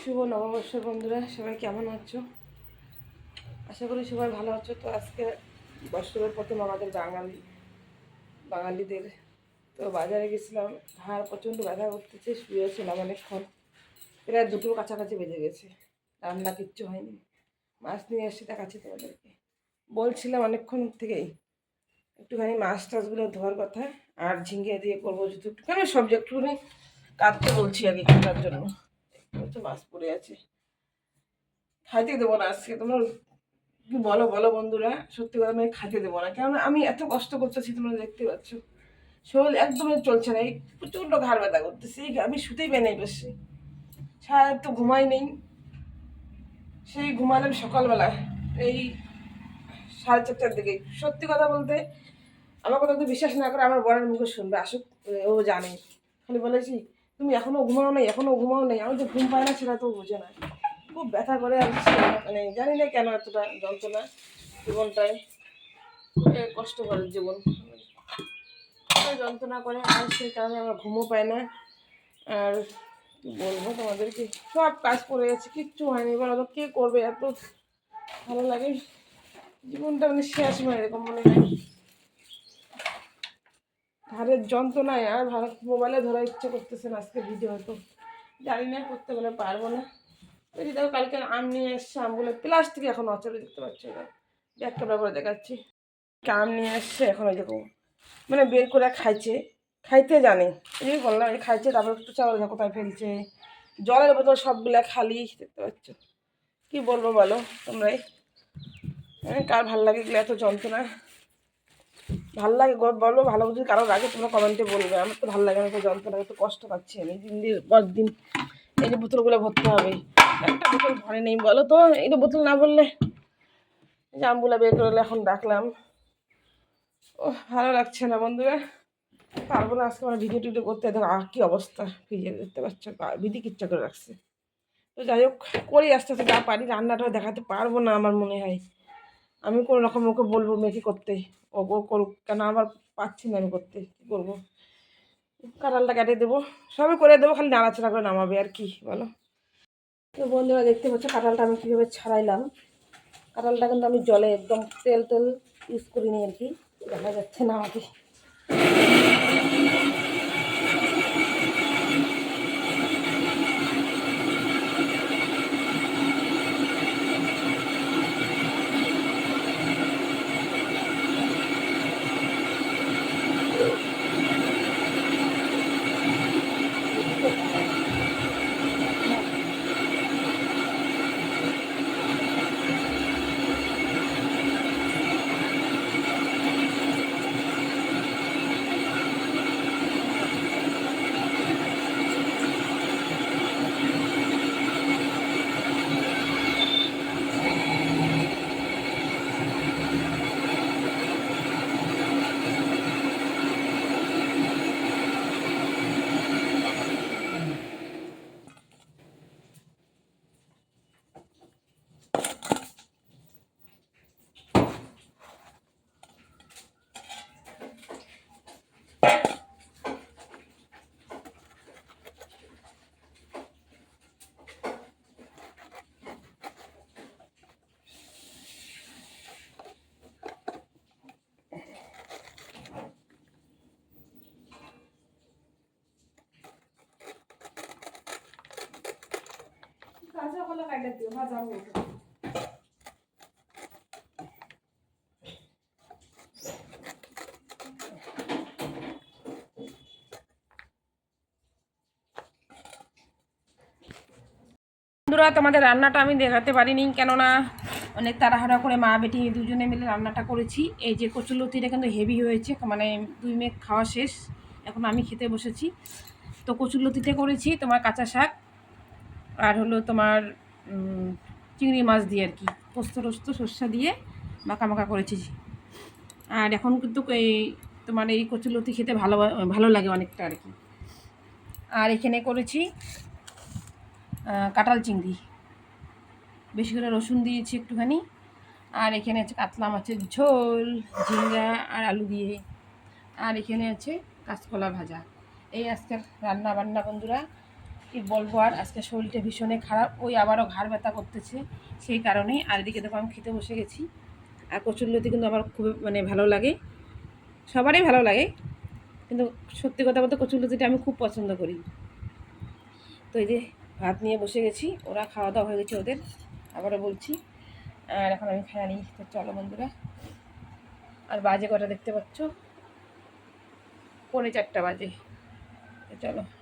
শুভ নববর্ষ বন্ধুরা, সবাই কেমন আছো? আশা করি সবাই ভালো আছো। তো আজকে বৎসরের প্রথম আমাদের বাঙালি, বাঙালিদের। তো বাজারে গেছিলাম হাড় প্রচণ্ড ব্যথা করতেছে শুয়েছিলাম অনেকক্ষণ। প্রায় দুটোর কাছাকাছি বেজে গেছে, রান্না কিচ্ছু হয়নি। মাছ নিয়ে এসে দেখাচ্ছি তোমাদেরকে। বলছিলাম অনেকক্ষণ থেকেই, একটুখানি মাছ টাছগুলো ধোয়ার কথা, আর ঝিঙ্গে দিয়ে করব যদি একটুখানি, সবজি একটুখানি কাটতে বলছি আগে কাটার জন্য। হচ্ছে মাছ পড়ে আছে। খাইতে দেবো না আজকে। তোমরা কি বলো বলো বন্ধুরা, সত্যি কথা আমি খাইতে দেবো না। কেননা আমি এত কষ্ট করতেছি তোমরা দেখতে পাচ্ছ। শরীর একদমই চলছে না, এই প্রচণ্ড ঘাড় ব্যথা করতেছে। আমি শুতেই পাই নাই বসে সারা তো ঘুমাই নেই। সেই ঘুমালাম সকালবেলা, এই সাড়ে চারটার দিকে। সত্যি কথা বলতে আমার কথা তো বিশ্বাস না করে আমার বরের মুখে শুনবে, আসুক, ও জানে। খালি বলেছি তুমি এখনও ঘুমাও নাই, এখনও ঘুমাও নাই। আমি যে ঘুম পায় না সেটা তো বোঝে না। খুব ব্যথা করে আর মানে জানি না কেন এতটা যন্ত্রণা জীবনটায়। কষ্ট করে জীবন। যন্ত্রণা করে আর সেই কারণে আমরা ঘুমও পাই না। আর কি বলব তোমাদেরকে? সব কাজ করে গেছে, কিচ্ছু হয়নি। বলো তো কে করবে? এত ভালো লাগে। জীবনটা মানে শেষ মানে এরকম মনে হয়। ঘাড়ের যন্ত্রণায় আর ভালো মোবাইলে ধরার ইচ্ছে করতেছে না আজকে ভিডিও হয়তো জানি না করতে বলে পারব না। এই যে দেখো কালকে আম নিয়ে এসছে আমগুলো। প্লাস্টিক এখন অচলে দেখতে পাচ্ছি না ব্যাগ ক্যামেরা করে দেখাচ্ছি। আম নিয়ে এসছে এখন ওই দেখো মানে বের করে খাইছে। খাইতে জানে। এই বললাম এই খাইছে তারপর একটু যায় কোথায় ফেলছে। জলের বোতল সবগুলো খালি দেখতে পাচ্ছ? কি বলব বলো তোমরাই? হ্যাঁ, কার ভালো লাগে এগুলো এত যন্ত্রণা? ভালো লাগে, গো বলো, ভালো যদি কারোর আগে তোমরা কমেন্টে বলবে। আমার তো ভালো লাগে না তো যন্ত্রণা একটু কষ্ট পাচ্ছি আমি। দিন দিন পর দিন, এই যে বোতলগুলো ভরতে হবে। একটা বোতল ভরে নেই, বলো তো, এই তো বোতল না বললে এই যে বের করলে এখন ডাকলাম ও ভালো লাগছে না বন্ধুরা। পারব না আজকে আমার ভিডিও টিডিও করতে, দেখো আর কী অবস্থা। ভিডিও দেখতে পাচ্ছ বিধি কিচ্ছা করে রাখছে। তো যাই হোক, করি আস্তে আস্তে, যা পারি রান্নাটা দেখাতে পারব না আমার মনে হয়। আমি কোনো রকম ওকে বলব মেয়েকে করতে। ও করুক। কেন আমার পাচ্ছি না আমি করতে। কী করব? কাঁঠালটা কেটে দেবো। সবই করে দেবো, খালি নাড়াচাড়া করে নামাবে, আর কি, বলো? তো বন্ধুরা, দেখতে পাচ্ছ কাঁঠালটা আমি কীভাবে ছাড়াইলাম? কাঁঠালটা কিন্তু আমি জলে একদম তেল তেল ইউজ করিনি আর কি। দেখা যাচ্ছে না আমাকে। কলা কাটে দিও, ভাজা বন্ধুরা, তোমাদের রান্নাটা আমি দেখাতে পারিনি, কেননা অনেক তাড়াহাড়া করে মা বেটি দুজনে মিলে রান্নাটা করেছি। এই যে কচুলতিটা কিন্তু হেভি হয়েছে মানে দুই মেঘ খাওয়া শেষ, এখন আমি খেতে বসেছি। তো কচুলতিতে করেছি তোমার কাঁচা শাক আর হলো তোমার চিংড়ি মাছ দিয়ে আর কি। পোস্ত টোস্ত, সর্ষা দিয়ে মাখা মাখা করেছি। আর এখন কিন্তু এই তোমার এই কচুলতি খেতে ভালো ভালো লাগে অনেকটা আর কি। আর এখানে করেছি কাঁঠাল চিংড়ি। বেশি করে রসুন দিয়েছি একটুখানি। আর এখানে আছে কাতলা মাছের ঝোল, ঝিঙ্গা আর আলু দিয়ে। আর এখানে আছে কাঁচকলা ভাজা। এই আজকের রান্না বান্না বন্ধুরা কি বলব আর? আজকে শরীরটা ভীষণই খারাপ। ওই আবারও ঘাড় ব্যথা করতেছে, সেই কারণেই। আর এদিকে দেখো, আমি খেতে বসে গেছি। আর কচুরলতি কিন্তু আমার খুব মানে ভালো লাগে। সবারই ভালো লাগে। কিন্তু সত্যি কথা বলতে কচুরলতিটা আমি খুব পছন্দ করি। তো এই যে ভাত নিয়ে বসে গেছি। ওরা খাওয়া দাওয়া হয়ে গেছে ওদের। আবারও বলছি। আর এখন আমি খাই তো চলো বন্ধুরা। আর বাজে কটা দেখতে পাচ্ছ? পৌনে চারটা বাজে। চলো।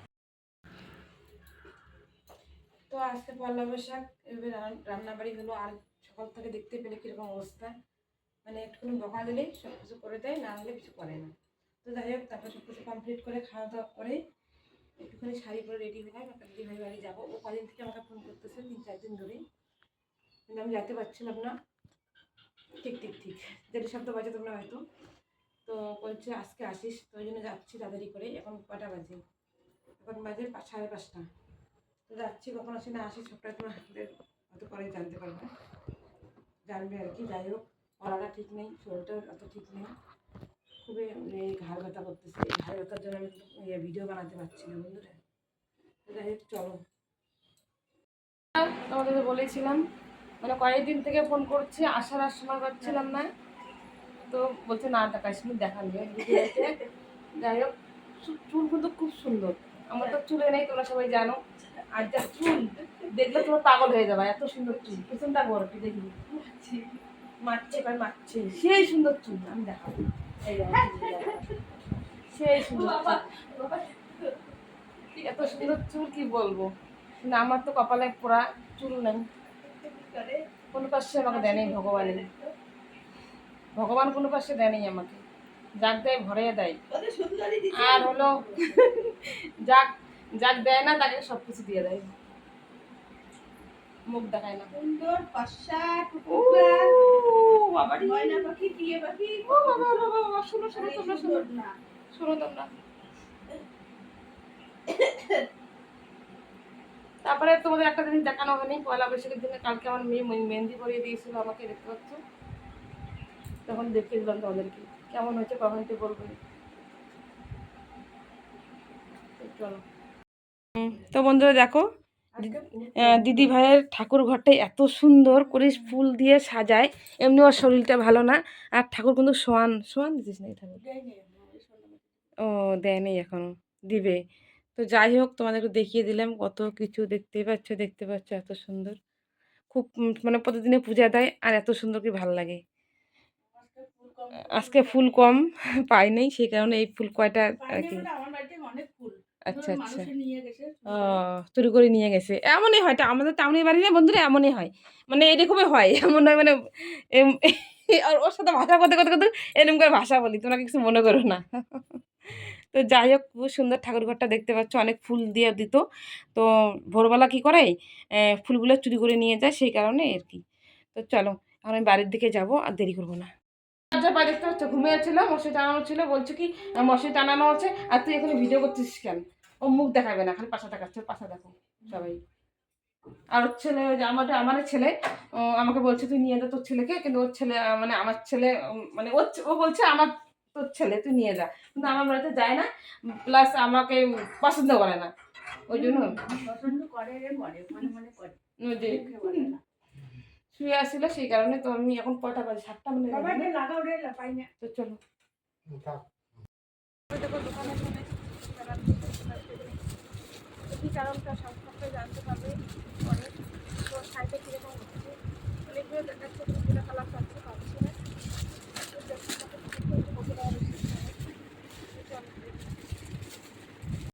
তো আজকে পয়লা বৈশাখ এভাবে রান- রান্নাবাড়ি হলো আর সকাল থেকে দেখতে পেলে কীরকম অবস্থা? মানে একটুখানি বকা দিলেই সব কিছু করে দেয়, না হলে কিছু করে না। তো যাই হোক, তারপর সব কিছু কমপ্লিট করে খাওয়া দাওয়া করে একটুখানি শাড়ি পরে রেডি হয়ে একটা দিদি ভাই বাড়ি যাব। ও কদিন থেকে আমাকে ফোন করতেছে, তিন চার দিন ধরে কিন্তু আমি যেতে পারছিলাম না। ঠিক ঠিক ঠিক। দেড় সপ্তাহ বাজে তোমরা হয়তো। তো বলছে, আজকে আসিস। তো ওই জন্য যাচ্ছি তাড়াতাড়ি করে। এখন কটা বাজে? এখন বাজে সাড়ে পাঁচটা। তো যাচ্ছি, কখন আসি না আসি সবটাই তোমাদের হয়তো পরে জানতে পারবে। জানবে আর কি, যাই হোক, পড়াটা ঠিক নেই, শরীরটা অত ঠিক নেই। খুবই এই ঘাড় ব্যথা করতেছে। এই ঘাড় ব্যথার জন্য আমি ইয়ে ভিডিও বানাতে পারছি না বন্ধুরা যাই হোক, চলো। তোমাদের বলেছিলাম মানে কয়েকদিন থেকে ফোন করছি, আসার আর সময় পাচ্ছিলাম না। তো বলছে, না টাকা শুনে দেখা ভিডিওতে যাই হোক, চুল কিন্তু খুব সুন্দর। আমার তো চুলে নেই, তোমরা সবাই জানো। আর যা চুল দেখলে তোমার পাগল হয়ে যাবে এত সুন্দর চুল। পেছনটা বড় কি দেখবি মারছে ভাই মারছে। সেই সুন্দর চুল আমি দেখাবো। সেই সুন্দর। এত সুন্দর চুল কি বলব? কিন্তু আমার তো কপালে পোড়া চুল নেই। কোনো পাশে আমাকে দেয়নি ভগবানের। ভগবান কোনো পাশে দেয়নি আমাকে। যাক দেয় ভরে দেয়। আর হলো যাক যাক দেয় না তাকে সব কিছু দিয়ে দেয়। মুখ দেখায় না। সুন্দর ময়না পাখি টিয়ে পাখি। ও বাবা বাবা বাবা শোনো শোনো অনেক তোমরা শোনো। সুন্দর না। শোনো তোমরা। তারপরে তোমাদের একটা জিনিস দেখানো হয়নি পয়লা বৈশাখের দিনে কালকে আমার মেয়ে মেহেন্দি পরিয়ে দিয়েছিল আমাকে দেখতে পাচ্ছ? তখন দেখিয়ে দিলাম তোমাদেরকে। কেমন হয়েছে কমেন্টে বলবে। চলো। তো বন্ধুরা দেখো দিদি ভাইয়ের ঠাকুর ঘরটা এত সুন্দর করে ফুল দিয়ে সাজায়। এমনি ওর শরীরটা ভালো না। আর ঠাকুর কিন্তু সোয়ান সোয়ান দিছিস না ঠাকুর? ও, দেয়নি এখনও, দিবে। তো যাই হোক, তোমাদেরকে দেখিয়ে দিলাম কত কিছু দেখতেই পাচ্ছ, দেখতে পাচ্ছ, এত সুন্দর। খুব মানে প্রতিদিনে পূজা দেয়, আর এত সুন্দর কি ভালো লাগে। আজকে ফুল কম, পাই নেই, সেই কারণে এই ফুল কয়টা আর কি আমার বাড়িতে অনেক ফুল আচ্ছা আচ্ছা। ও চুরি করে নিয়ে গেছে। এমনই হয় তা আমাদের টাউনের বাড়ি না বন্ধুরা এমনই হয়। মানে এরকমই হয় এমন হয় মানে আর ওর সাথে ভাষা করতে করতে করতে এরকম করে ভাষা বলি তোমরা কিছু মনে করো না। তো যাই হোক খুব সুন্দর ঠাকুর ঘরটা দেখতে পাচ্ছ অনেক ফুল দিয়ে দিত। তো ভোরবেলা কী করে ফুলগুলো চুরি করে নিয়ে যায় সেই কারণে আর কি। তো চলো এখন আমি বাড়ির দিকে যাব আর দেরি করব না। আচ্ছা পায়ে দেখতে পাচ্ছ ঘুমিয়েছিল মশারি টানানো ছিল বলছে কি মশারি টানানো আছে আর তুই এখানে ভিডিও করছিস কেন? ও মুখ দেখাবে না খালি পাশা দেখাচ্ছে পাশা দেখো সবাই। আর ওর ছেলে ওই যে আমার আমার ছেলে ও আমাকে বলছে তুই নিয়ে যা তোর ছেলেকে কিন্তু ওর ছেলে মানে আমার ছেলে মানে ওর ও বলছে আমার তোর ছেলে তুই নিয়ে যা। কিন্তু আমার বাড়িতে যায় না প্লাস আমাকে পছন্দ করে না। ওই জন্য পছন্দ করে। শুয়ে আসছিল সেই কারণে তো আমি এখন কটা বাজে সাতটা মানে বাবা বাজে এটা লাগাও কি কারণটা সংক্ষেপে জানতে পারবে পরে তো শাড়িটা কীরকম হচ্ছে অনেকগুলো দেখাচ্ছে ফেলা পাচ্ছে পাচ্ছে না।